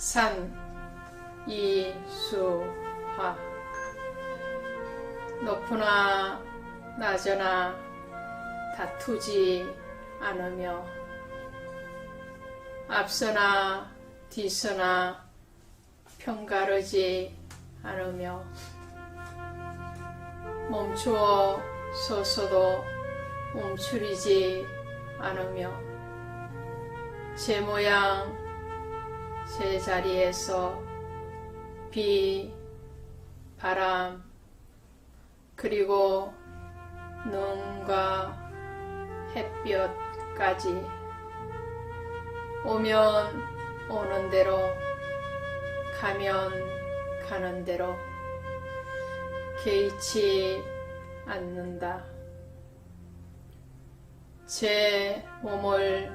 산 이 수 화 높으나 낮으나 다투지 않으며 앞서나 뒤서나 평가르지 않으며 멈추어 서서도 멈추리지 않으며 제 모양 제 자리에서 비, 바람, 그리고 눈과 햇볕까지 오면 오는 대로 가면 가는 대로 개의치 않는다. 제 몸을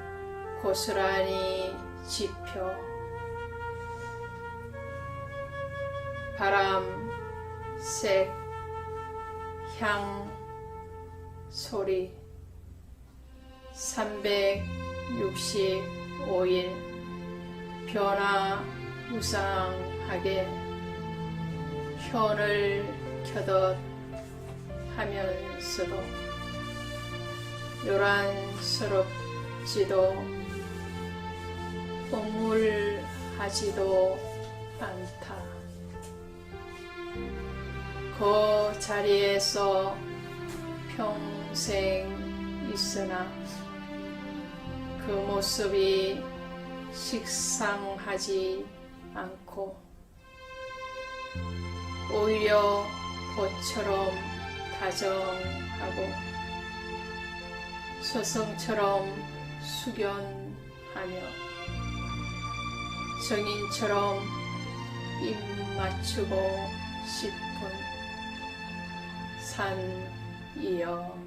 고스란히 지펴 바람, 색, 향, 소리 365일 변화 무상하게 현을 켜듯 하면서도 요란스럽지도 옹울하지도 않다. 그 자리에서 평생 있으나 그 모습이 식상하지 않고 오히려 꽃처럼 다정하고 서성처럼 숙연하며 정인처럼 입 맞추고 싶은 산이여